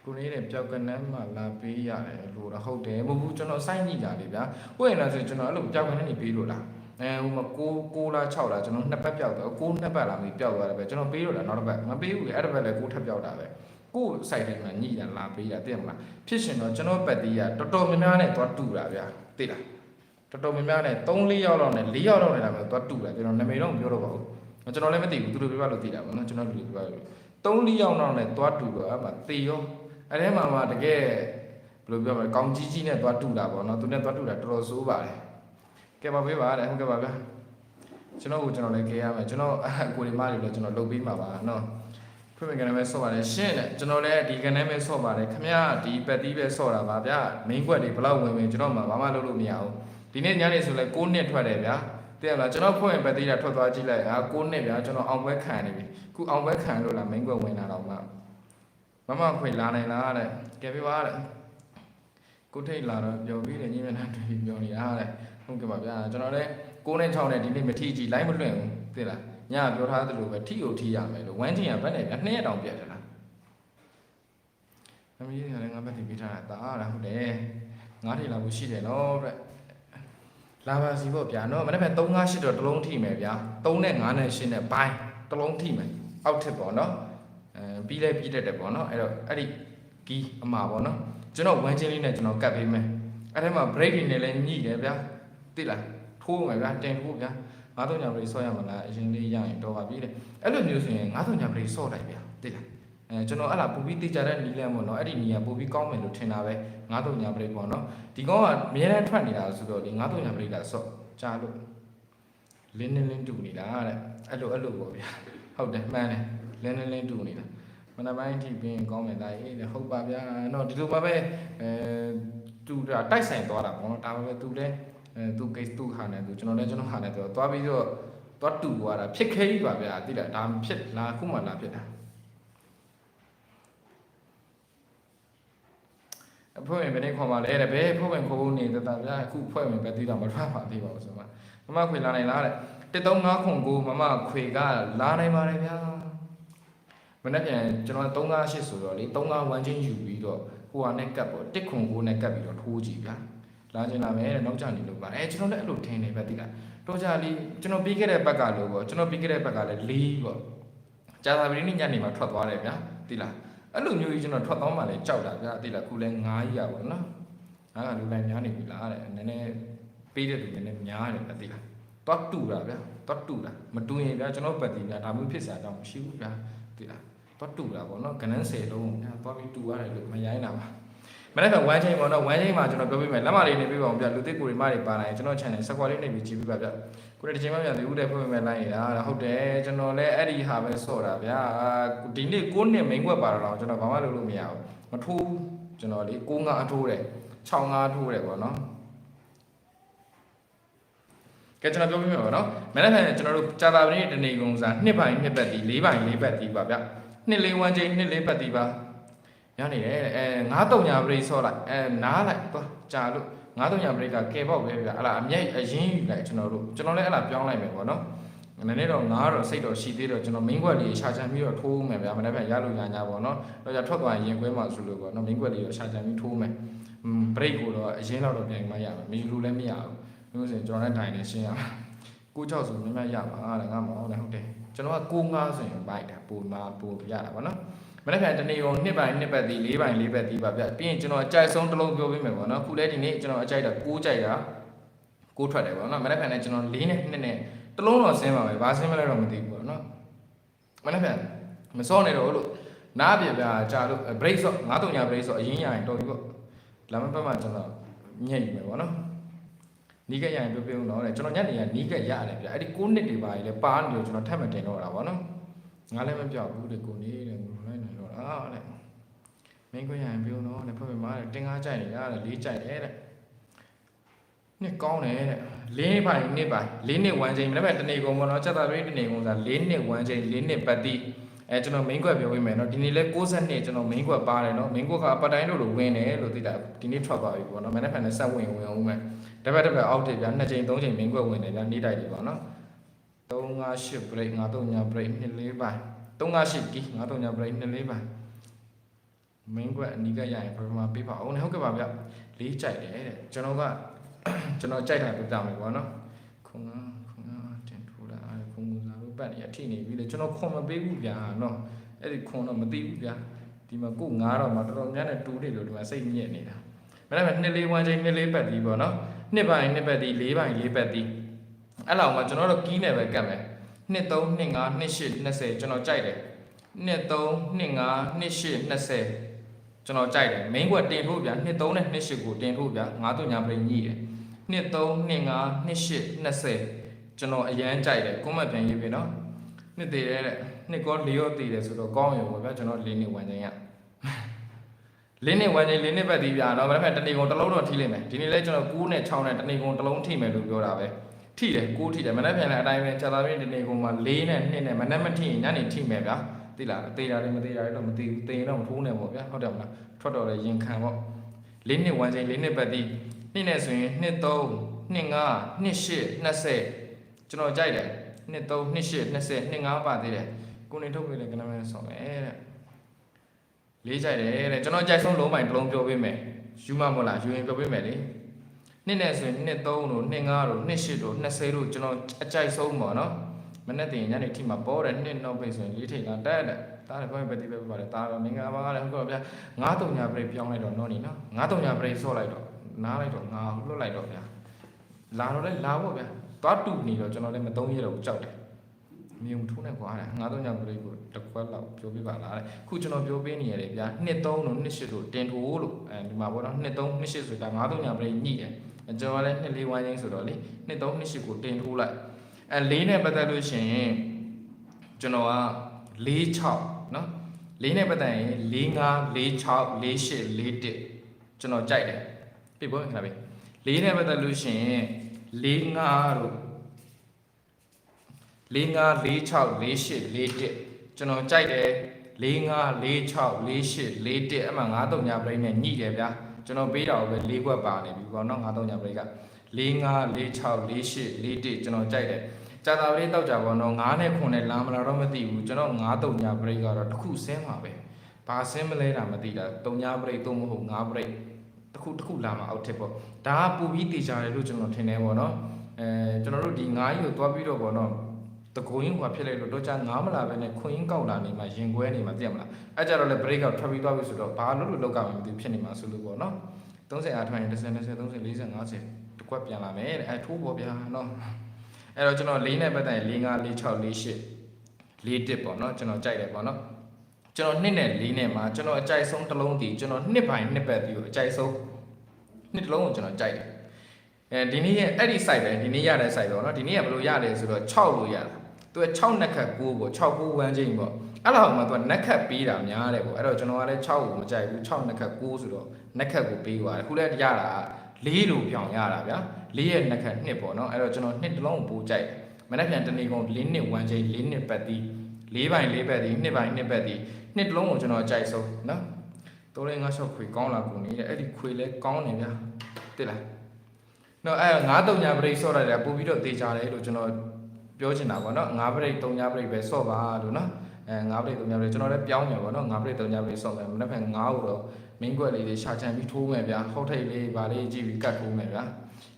ကိုနေတဲ့ပျောက်ကနန်းမှာလာပေးရတယ်လို့တော့ဟုတ်တယ်မဟုတ်ဘူးကျွန်တော်စိုက်ကြည့်ကြလေဗျာဟုတ်ရင်လားဆိုကျွန်တော်အဲ့လိုပျောက်ကနန်းနေပေးလို့လားအဲဟိုမှာ6 6လား6လားကျွန်တော်နှစ်ပတ်ပျောက်တော့6နှစ်ပတ်လားမပျောက်သွားတယ်ပဲကျွန်တော်ပေးလို့လားနောက်တစ်ပတ်မပေးဘူးလေအဲ့တစ်ပတ်လည်း6ထပ်ပျောက်တာပဲကိုယ် site ထဲမှာညှိတာလာပေးတာသိရမလားဖြစ်ရှင်တော့ကျွန်တော်ပတ်တီးကတော်တော်များများနဲ့သွားတူတာဗျာသိလားတော်တော်များများနဲ့3 4ယောက်လောက်နဲ့4ယောက်လောက်နဲ့လာမယ်သွားတူတာကျွန်တော်နာမည်တော့မပြောတော့ပါဘူး ကျွန်တော်လည်းမသိဘူးသူတို့ပြပလို့သိတာပေါ့နော်ကျွန်တော်လူတွေပြပလို့3 4ယောက်လောက်နဲ့သွားတူတော့အဲ့မှာတေရောအဲ့ထဲမှာမှတကယ်ဘယ်လိုပြောမလဲကောင်းကြီးကြီးနဲ့သွားတူတာပေါ့နော်သူနဲ့သွားတူတာတော်တော်ဆိုးပါတယ်ကဲပါပေးပါတဲ့ဟုတ်ကဲ့ပါဗျာကျွန်တော်ကကျွန်တော်လည်းကြရမယ်ကျွန်တော်အကိုဒီမလေးလည်းကျွန်တော်လုပ်ပေးမှာပါနော်ဖွင့်မကန်ပဲဆော့ပါတယ်ရှင်းတယ်ကျွန်တော်လည်းဒီကန်နဲ့ပဲဆော့ပါတယ်ခမရဒီပတ်တီးပဲဆော့တာပါဗျာမိန်းကွက်တွေဘလောက်ဝင်ဝင်ကျွန်တော်မှဘာမှလုပ်လို့မရဘူးဒီနေ့ညနေဆိုလဲ6နှစ်ထွက်တယ်ဗျာ သိရမလားကျွန်တော်ဖွင့်ပတ်တီးတာထွက်သွားကြည့်လိုက်ဟာ6နှစ်ဗျာကျွန်တော်အောင်ပွဲခံနေပြီခုအောင်ပွဲခံလို့လားမိန်းကွက်ဝင်လာတော့မှမမခွေလာနိုင်လားတဲ့ကဲပြပါတဲ့ကိုထိတ်လာတော့ပျော်ပြီးတယ်ညီမနာတွေ့ပျော်နေတာတဲ့ဟုတ်ကဲ့ပါဗျာကျွန်တော်လည်း6နဲ့6နဲ့ဒီနေ့မထီကြည့်လိုက်မလွင့်ဘူးသိလားညပြောထားသလိုပဲထိကိုထိရမယ်လို့ဝမ်းချင်ရဘက်နဲ့ဗျနှစ်ရက်တောင်ပြတ်တယ်လားအမေကြီးကလည်းငါဘက်ထိပေးထားတာတာလားဟုတ်တယ်ငါးထိလာဖို့ရှိတယ်နော်တဲ့ လာပါစီပေါ့ဗျာနော်မနေ့က3 5 8တော့တစ်လုံးထိမယ်ဗျာ3နဲ့5နဲ့8နဲ့ဘိုင်းတစ်လုံးထိမယ်အောက်ထစ်ပေါ့နော်အဲပြီးလဲပြီးတတ်တယ်ပေါ့နော်အဲ့တော့အဲ့ဒီကီးအမှာပေါ့နော်ကျွန်တော်ဝမ်းချင်းလေးနဲ့ကျွန်တော်ကတ်ပေးမယ်အဲ့ထဲမှာ break တွေနဲ့လည်းညှိတယ်ဗျာသိလားထိုးမယ်ဗျာတင်ထိုးဗျာငါးသုံးညာ break ဆော့ရမလားအရင်လေးရရင်တော့ပါပြီတဲ့အဲ့လိုမျိုးဆိုရင်ငါးသုံးညာ break ဆော့လိုက်ဗျာသိလား အဲကျွန်တော်အဲ့လားပူပြီးတိကျတဲ့နီးလန်းပေါ့နော်အဲ့ဒီနီးကပူပြီးကောင်းမယ်လို့ထင်တာပဲငါးသုံးညာ break ပေါ့နော်ဒီကောင်ကအများနဲ့ထွက်နေတာဆိုတော့ဒီငါးသုံးညာ break ကဆော့ကြားလို့လင်းလင်းလင်းတူနေတာတဲ့အဲ့လိုအဲ့လိုပေါ့ဗျာဟုတ်တယ်မှန်တယ်လင်းလင်းလင်းတူနေတာမနက်ပိုင်းထိပင်ကောင်းမယ်ဒါအေးလေဟုတ်ပါဗျာတော့ဒီလိုပါပဲအဲသူတာတိုက်ဆိုင်သွားတာပေါ့နော်ဒါပေမဲ့သူလည်းအဲသူကိစ္စသူဟာနေသူကျွန်တော်လည်းကျွန်တော်ဟာနေသူသွားပြီးတော့သွားတူသွားတာဖြစ်ခဲကြီးပါဗျာတိလားဒါဖြစ်လာခုမှလာဖြစ်တာ အဖွင့်ဝင်ဘယ်နဲ့ခေါ်ပါလဲတဲ့ဘယ်ဖွင့်ဝင်ခေါ်ဖို့နေတတာဗျာအခုဖွင့်ဝင်ပဲသေးတော့မထွက်ပါသေးပါဘူးဆိုမှမမခွေလာနိုင်လားတဲ့135ခုကိုမမခွေကလာနိုင်ပါတယ်ဗျာမနေ့ပြန်ကျွန်တော်358ဆိုတော့လေ35ဝမ်းချင်းယူပြီးတော့ဟိုဟာနဲ့ကတ်ပေါ့တစ်ခွန်ကိုနဲ့ကတ်ပြီးတော့ထိုးကြည့်ဗျာလာချင်လာမယ်တဲ့နောက်ကျနေလို့ပါအဲကျွန်တော်လည်းအဲ့လိုထင်နေပဲတိလားတော့ကြလီကျွန်တော်ပြီးခဲ့တဲ့ဘက်ကလို့ပေါ့ကျွန်တော်ပြီးခဲ့တဲ့ဘက်ကလည်း၄ပေါ့ကြာသာပတိနေ့ညနေမှာထွက်သွားတယ်ဗျာတိလား အဲ့လိုမျိုးကြီးကျွန်တော်ထွက်သွားမှလည်းကြောက်တာဗျာတိလားခုလည်း9ကြီးရပါတော့နော်ငါကလူတိုင်းများနေပြီလားတဲ့နည်းနည်းပေးတဲ့လူနည်းနည်းများတယ်ဗျာတိလားတော့တူတာဗျာတော့တူတာမတူရင်ဗျာကျွန်တော်ပတ်တည်ဗျာဒါမျိုးဖြစ်စရာတော့မရှိဘူးဗျာတိလားတော့တူတာပေါ့နော်ကနန်း10လုံးညာသွားပြီးတူရတယ်လို့မရိုင်းတာပါမနေ့ကဝမ်းချင်းပေါ့နော်ဝမ်းချင်းမှာကျွန်တော်ပြောပြမယ်လက်မလေးနေပြပါအောင်ဗျလူသစ်ကိုတွေမတွေပါလာရင်ကျွန်တော် channel စကွာလေးနေပြီးကြည့်ပြပါဗျ ကိုယ်တစ်ချိန်မှပြန်ပြီးဦးတဲ့ဖွင့်ပြမယ်လိုက်နေတာဟုတ်တယ်ကျွန်တော်လည်းအဲ့ဒီဟာပဲဆော့တာဗျာဒီနေ့9နှစ်မိန်ွက်ပါတော့ကျွန်တော်ဘာမှလုပ်လို့မရဘူးမထိုးကျွန်တော်လေ9ငါအထိုးတယ်6ငါထိုးတယ်ပေါ့နော်ကဲကျွန်တော်ပြောပြမယ်ပေါ့နော်မနေ့ကကျွန်တော်တို့ကြာတာပနေတနေကုန်စားနှစ်ပိုင်းနှစ်ပတ်ဒီ၄ပိုင်း၄ပတ်ဒီပါဗျနှစ်လေးဝမ်းချင်းနှစ်လေးပတ်ဒီပါရနေတယ်အဲငါးတုံညာပရိဆော့လိုက်အဲနားလိုက်သွားကြာလို့ ငါးတုံညာပရိကကဲပေါက်ပဲဗျအဲ့လားအမြိုက်အရင်ယူလိုက်ကျွန်တော်တို့ကျွန်တော်လည်းအဲ့လားပြောင်းလိုက်မယ်ပေါ့နော်နည်းနည်းတော့ငါးတော့စိတ်တော့ရှိသေးတော့ကျွန်တော်မင်းခွက်လေးရှာချန်ပြီးတော့ထိုးမယ်ဗျာမနေ့ကရလို့ရညာပေါ့နော်တော့ကြထွက်သွားရင်ခွဲမှာဆိုလို့ပေါ့နော်မင်းခွက်လေးတော့ရှာချန်ပြီးထိုးမယ်อืม break ကိုတော့အရင်တော့ပြန်မှရမယ်မယူလို့လည်းမရဘူးလို့ဆိုရင်ကျွန်တော်လည်းထိုင်နေရှင်းရမှာကိုကြောက်ဆိုမြင်မြရပါတဲ့ငါမဟုတ်တယ်ဟုတ်တယ်ကျွန်တော်ကကိုငါဆိုရင်ဘိုက်တာပုံမှာပုံရတာပေါ့နော် မနေ့ကတနေ့ကုန်နှစ်ပိုင်းနှစ်ပတ်ဒီ၄ပိုင်း၄ပတ်ဒီပါဗျပြီးရင်ကျွန်တော်အကြိုက်ဆုံးတစ်လုံးပြောပေးမယ်ပေါ့နော်ခုလဲဒီနေ့ကျွန်တော်အကြိုက်တာကိုးကြိုက်တာကိုးထွက်တယ်ပေါ့နော်မနေ့ကလည်းကျွန်တော်၄နဲ့နှစ်နဲ့တစ်လုံးတော့ဆင်းပါပဲဘာဆင်းမလဲတော့မသိဘူးပေါ့နော်မနေ့ကမစောနေတော့လို့နားပြပြကြာလို့ break ဆော့ငါးတုံညာ break ဆော့အရင်ရရင်တော်ပြီပေါ့လမ်းမပတ်မှကျွန်တော်ညက်ယူမယ်ပေါ့နော်နီးကက်ရရင်ပြောပြဦးတော့တဲ့ကျွန်တော်ညနေကနီးကက်ရတယ်ဗျအဲ့ဒီ9နှစ်တွေပါလေပါနေလို့ကျွန်တော်ထပ်မတင်တော့တာပေါ့နော် ငါလည်းမပြောက်ဘူးတဲ့ကိုနေတဲ့ငါလိုက်နေတော့အာတဲ့မင်းခွင့်ရရင်ပြုံးတော့တဲ့ဖွဲ့ပြမာတဲ့တင်ကားကြိုက်နေတာတဲ့လေးကြိုက်တယ်တဲ့နှစ်ကောင်းတယ်တဲ့လေးပိုင်နှစ်ပိုင်လေးနှစ်ဝမ်းချိန်မနေ့ကတနေကုန်ပေါ့နော်ချက်သားတွေတနေကုန်စားလေးနှစ်ဝမ်းချိန်လေးနှစ်ပတ်တိအဲကျွန်တော် main ကွက်ပြောပေးမယ်နော်ဒီနေ့လဲ60နှစ်ကျွန်တော် main ကွက်ပါတယ်နော် main ကွက်ကပတ်တိုင်းလို့လို့ဝင်တယ်လို့သိတာဒီနေ့ထွက်သွားပြီပေါ့နော်မနေ့ကလည်းစက်ဝင်ဝင်အောင်မယ်တစ်ပတ်တစ်ပတ်အောက်တည်းဗျာနှစ်ချိန်သုံးချိန် main ကွက်ဝင်တယ်ဗျာနေ့တိုက်တယ်ပေါ့နော် 358 break 539 break 24ပါ358ကီ539 break 24ပါ main ကွက်အနီးကရရင်ပထမပေးပါအောင်ဟုတ်ကဲ့ပါဗျလေးကြိုက်တယ်တဲ့ကျွန်တော်ကကျွန်တော်ကြိုက်တာပြတာမယ်ပေါ့နော်ခွန်ကခွန်ကတင်ထိုးလာအဲ့ခွန်ကစားလို့ပတ်နေအထိနေပြီလေကျွန်တော်ခွန်မပေးဘူးဗျာနော်အဲ့ဒီခွန်တော့မသိဘူးဗျာဒီမှာကို9တော့မှတော်တော်များနဲ့တူးနေလို့ဒီမှာစိတ်ညစ်နေတာမဟုတ်ဘူး2 4 1ချိန်2 4ပတ်ပြီးပေါ့နော်2ပိုင်း2ပတ်ပြီး4ပိုင်း4ပတ်ပြီး အဲ့လောက်မှကျွန်တော်တို့ကီးနေပဲကတ်မယ်နှစ်3နှစ်5နှစ်8 20ကျွန်တော်ကြိုက်တယ်နှစ်3နှစ်5နှစ်8 20ကျွန်တော်ကြိုက်တယ် main ကွက်တင်ထိုးဗျာနှစ်3နဲ့နှစ်8ကိုတင်ထိုးဗျာ9တို့ညာပြင်ညှိတယ်နှစ်3နှစ်5နှစ်8 20ကျွန်တော်အရန်ကြိုက်တယ်ကွန်မတ်ပြန်ရေးပြီနော်နှစ်သေးတဲ့နှစ်ကော၄ရောသေးတယ်ဆိုတော့ကောင်းရောဗျာကျွန်တော်၄နှစ်ဝင်ချိန်ရလေးနှစ်ဝင်ချိန်လေးနှစ်ပဲဒီဗျာတော့ဒါပေမဲ့တဏီကုံတစ်လုံးတော့ထိလိမ့်မယ်ဒီနေ့လဲကျွန်တော်9နဲ့6နဲ့တဏီကုံတစ်လုံးထိမယ်လို့ပြောတာပဲ ထိတယ်9ထိတယ်မနေ့ပြန်လဲအတိုင်းပဲကြာသာပြင်တဏီကုံမှာ4နဲ့2နဲ့မနေ့မထိရင်ညနေထိမယ်ဗျာသိလားသေးတာလည်းမသေးတာလည်းတော့မသိဘူးသေရင်တော့မထိုးနဲ့ပေါ့ဗျာဟုတ်တယ်မလားထွက်တော့လေရင်ခံပေါ့လေးနှစ်ဝင်ချိန်လေးနှစ်ပဲဒီနှစ်နဲ့ဆိုရင်နှစ်3နှစ်5နှစ်8 20ကျွန်တော်ကြိုက်တယ်နှစ်3နှစ်8 20နှစ်5ပါသေးတယ်ကိုနေထုတ်ပေးလေကနမဲဆောင်းမယ်တဲ့လေးကြိုက်တယ်တဲ့ကျွန်တော်ကြိုက်ဆုံးလုံးပိုင်တစ်လုံးပြောပေးမယ်ယူမမလားယူရင်ပြောပေးမယ်လေ နှစ်နဲ့ဆိုရင်နှစ်3တို့နှစ်5တို့နှစ်8တို့20တို့ကျွန်တော်အကြိုက်ဆုံးပေါ့နော်မနေ့တင်ညနေထိမှာပေါ်တယ်နှစ်နောက်ပိတ်ဆိုရင်လေးထိပ်ကတက်တယ်တားတယ်ဘာပဲတိပဲပါတယ်တားတော့မင်္ဂလာပါလေဟုတ်ကဲ့ဗျာငါးတုံညာပရိတ်ပြောင်းလိုက်တော့နော်နီနော်ငါးတုံညာပရိတ်ဆော့လိုက်တော့နားလိုက်တော့ငါလွတ်လိုက်တော့ဗျာလာတော့လဲလာဖို့ဗျာသွားတူနေတော့ကျွန်တော်လည်းမသုံးရတော့ကြောက်တယ်မြုံထိုးနေကွာတဲ့ငါးတုံညာပရိတ်ကိုတစ်ခွက်လောက်ပြောပြပါလားတဲ့ခုကျွန်တော်ပြောပေးနေရတယ်ဗျာနှစ်သုံးလို့နှစ်ရှစ်လို့တင်ထိုးလို့အဲဒီမှာပေါ့နော်နှစ်သုံးနှစ်ရှစ်ဆိုတာငါးတုံညာပရိတ်ညှိတယ် ကျွန်တော်လည်းနှစ်လေးဝိုင်းချင်းဆိုတော့လေနှစ်သုံးနှစ်ရှစ်ကိုတင်ထိုးလိုက်အဲလေးနဲ့ပတ်သက်လို့ရှိရင်ကျွန်တော်က၄6နော်လေးနဲ့ပတ်သက်ရင်၄5 4 6 4 8 4 1ကျွန်တော်ကြိုက်တယ်ပြပေါ်ခဏပဲလေးနဲ့ပတ်သက်လို့ရှိရင်၄5တို့၄5 4 6 4 8 4 1ကျွန်တော်ကြိုက်တယ်၄5 4 6 4 8 4 1အဲ့မှာ9တုံညာပရိတ်နဲ့ညှိတယ်ဗျာ ကျွန်တော်ပေးတာကိုပဲ၄ခွက်ပါနေပြီပေါ့နော်9တုံညာပရိတ်က၄5 4 6 4 8 4 1ကျွန်တော်ကြိုက်တယ်ကြာတာပရိတ်တောက်ကြပါတော့9နဲ့9နဲ့လာမလာတော့မသိဘူးကျွန်တော်9တုံညာပရိတ်ကတော့တစ်ခုဆင်းမှာပဲဘာဆင်းမလဲတာမသိတာတုံညာပရိတ်သုံးမဟုတ်9ပရိတ်တစ်ခုတစ်ခုလာမှာအောက်ထစ်ပေါ့ဒါကပူပြီးတေချာတယ်လို့ကျွန်တော်ထင်တယ်ပေါ့နော်အဲကျွန်တော်တို့ဒီ9ကြီးကိုသွားပြီးတော့ပေါ့နော် တကုံရင်းကဖြစ်လိုက်လို့တော့ကြာငားမလာပဲနဲ့ခွင်းရင်းကောက်လာနေမှရင်ခွဲနေမှသိရမလားအဲ့ကြတော့လေ break out ထွက်ပြီးသွားပြီဆိုတော့ဘာလို့လို့လောက်ကမှမသိဘူးဖြစ်နေမှာဆိုလို့ပေါ့နော်30အားထိုင်ရင်30 20 30 40 50တကွက်ပြန်လာမယ်တဲ့အဲထိုးပေါ့ဗျာနော်အဲ့တော့ကျွန်တော်၄နဲ့ပတ်သက်ရင်၄5 4 6 4 8 4တစ်ပေါ့နော်ကျွန်တော်ကြိုက်တယ်ပေါ့နော်ကျွန်တော်2နဲ့4နဲ့မှာကျွန်တော်အကြိုက်ဆုံးတစ်လုံးတည်ကျွန်တော်2ပိုင်း2ပတ်တည်ကိုအကြိုက်ဆုံးနှစ်တစ်လုံးကိုကျွန်တော်ကြိုက်တယ်အဲဒီနေ့ရဲ့အဲ့ဒီ site ပဲဒီနေ့ရတဲ့ site ပေါ့နော်ဒီနေ့ကဘယ်လိုရလဲဆိုတော့6လို့ရတာ သူက6နက်ခတ်9ပေါ့6 9ဝန်းချင်းပေါ့အဲ့လောက်မှသူကနက်ခတ်ပေးတာများတယ်ပေါ့အဲ့တော့ကျွန်တော်ကလည်း6ကိုမကြိုက်ဘူး6နက်ခတ်9ဆိုတော့နက်ခတ်ကိုပေးသွားတယ်ခုလည်းရတာ4လို့ပြောင်းရတာဗျာ4ရဲ့နက်ခတ်2ပေါ့နော်အဲ့တော့ကျွန်တော်2တစ်လုံးကိုပိုးကြိုက်တယ်မနေ့ပြန်တနေ့ကုန်4နှစ်ဝန်းချင်း4နှစ်ပတ်တီး4ပိုင်း4ပတ်တီး2ပိုင်း2ပတ်တီး2တစ်လုံးကိုကျွန်တော်ကြိုက်ဆုံးနော်3လေး5 6ခွေကောင်းလာကုန်နေတဲ့အဲ့ဒီခွေလဲကောင်းနေဗျာတိလားနော်အဲ့9တုံညာပရိတ်ဆော့ရတယ်ပို့ပြီးတော့တေချာတယ်လို့ကျွန်တော် ပြောချင်တာပေါ့နော်ငါးပရိတ်၃ညပရိတ်ပဲဆော့ပါလို့နော်အဲငါးပရိတ်၃ညပရိတ်ကျွန်တော်လည်းပြောင်းမယ်ပေါ့နော်ငါးပရိတ်၃ညပရိတ်ဆော့မယ်မနေ့ကငါးကိုတော့မင်းကွက်လေးတွေရှာချန်ပြီးထိုးမယ်ဗျာဟောက်ထိတ်လေးဗာလေးကြည့်ပြီးကတ်ထိုးမယ်ဗျာ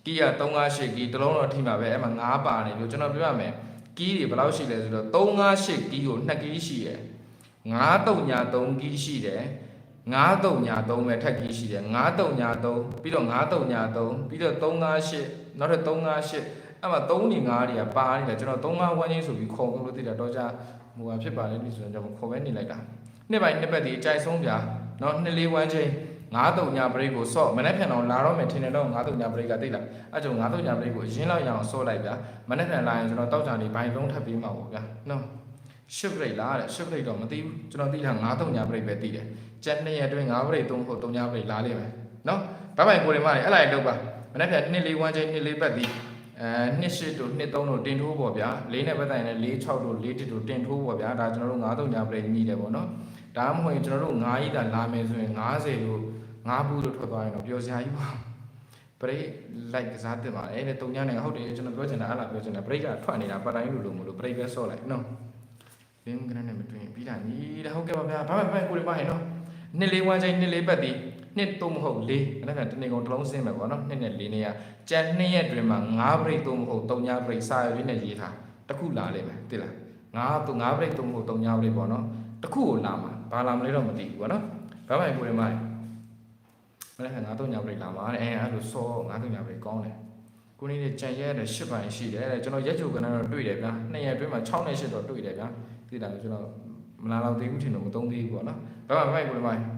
ကီးက358ကီးတစ်လုံးတော့ထိမှာပဲအဲ့မှာငါးပါတယ်လို့ကျွန်တော်ပြောရမယ်ကီးတွေဘယ်လောက်ရှိလဲဆိုတော့358ကီးကို2ကီးရှိတယ်9တုံညာ3ကီးရှိတယ်9တုံညာ3ပဲထက်ကီးရှိတယ်9တုံညာ3ပြီးတော့9တုံညာ3ပြီးတော့358နောက်ထပ်358 အဲ့မှာ3နေ9တွေကပါနေတယ်ကျွန်တော်3 5ဝန်းချင်းဆိုပြီးခေါ်လို့သိတာတော့ကြာဟိုဟာဖြစ်ပါလေလို့ဆိုရင်ကျွန်တော်ခေါ်ပဲနေလိုက်တာနှစ်ပိုင်းနှစ်ပတ်ဒီအကြိုက်ဆုံးဗျာเนาะနှစ်လေးဝန်းချင်း9တုံညာဘရိတ်ကိုဆော့မနေ့ပြန်တော့လာတော့မယ်ထင်တယ်တော့9တုံညာဘရိတ်ကသိလားအဲ့ကြောင့်9တုံညာဘရိတ်ကိုအရင်လောက်ရအောင်ဆော့လိုက်ဗျာမနေ့ပြန်လာရင်ကျွန်တော်တောက်ကြနေဘိုင်လုံးထပ်ပြီးမှာပေါ့ဗျာနော်ရှစ်ဘရိတ်လားတဲ့ရှစ်ဘရိတ်တော့မသိဘူးကျွန်တော်သိတာ9တုံညာဘရိတ်ပဲသိတယ်ကျန်နှစ်ရက်အတွင်း9ဘရိတ်3ဖို့3ညာဘရိတ်လာလိမ့်မယ်နော်ဘိုင်ဘိုင်ကိုရီမလေးအဲ့လိုက်တော့ပါမနေ့ပြန်နှစ်လေးဝန်းချင်းနှစ်လေးပတ်ဒီ အဲနှစ်ရှစ်တို့နှစ်သုံးတို့တင်ထိုးပေါ့ဗျာလေးနဲ့ပတ်သက်ရင်လည်း၄6တို့၄တစ်တို့တင်ထိုးပေါ့ဗျာဒါကျွန်တော်တို့9တုံညာပရိညှိတယ်ပေါ့နော်ဒါမှမဟုတ်ရင်ကျွန်တော်တို့9ကြီးတာလာမယ်ဆိုရင်90တို့9ဘူးတို့ထွက်သွားရင်တော့ပျော်စရာကြီးပါပရိလိုက်ကစားတင်ပါလေတဲ့တုံညာနဲ့ဟုတ်တယ်ကျွန်တော်ပြောချင်တာအဲ့လားပြောချင်တာပရိကထွက်နေတာပတ်တိုင်းလို့လို့မလို့ပရိပဲဆော့လိုက်နော်ဘင်းကနနဲ့မတွင်ပြီးတာညီတဲ့ဟုတ်ကဲ့ပါဗျာဘာမှမကိုယ်လေးပါဟင်နော်နှစ်လေးဝမ်းချင်းနှစ်လေးပတ်တည် နှစ်သုံးမဟုတ်လေးအဲ့ဒါကတနေ့ကုန်တစ်လုံးစင်းမယ်ပေါ့နော်နှစ်နဲ့လေးနေရကြံနှစ်ရက်တွင်မှာ9ပရိသုံးမဟုတ်3ညပရိစာရွေးနဲ့ရေးထားတစ်ခုလာလိမ့်မယ်သိလား9သူ9ပရိသုံးမဟုတ်3ညပရိပေါ့နော်တစ်ခုကိုလာမှာဘာလာမလဲတော့မသိဘူးပေါ့နော်ဘာမှကိုယ်လေးမလေးမနေ့က9 3ညပရိလာမှာတဲ့အဲအဲ့လိုစော9 3ညပရိကောင်းတယ်ကိုနေနဲ့ကြံရဲတဲ့10ပိုင်းရှိတယ်တဲ့ကျွန်တော်ရက်ချုပ်ကနတော့တွေ့တယ်ဗျာနှစ်ရက်အတွင်းမှာ6နဲ့8တော့တွေ့တယ်ဗျာသိလားကျွန်တော်မလာတော့သေးဘူးထင်တော့မသုံးသေးဘူးပေါ့နော်ဘာမှမကိုယ်လေးမလေး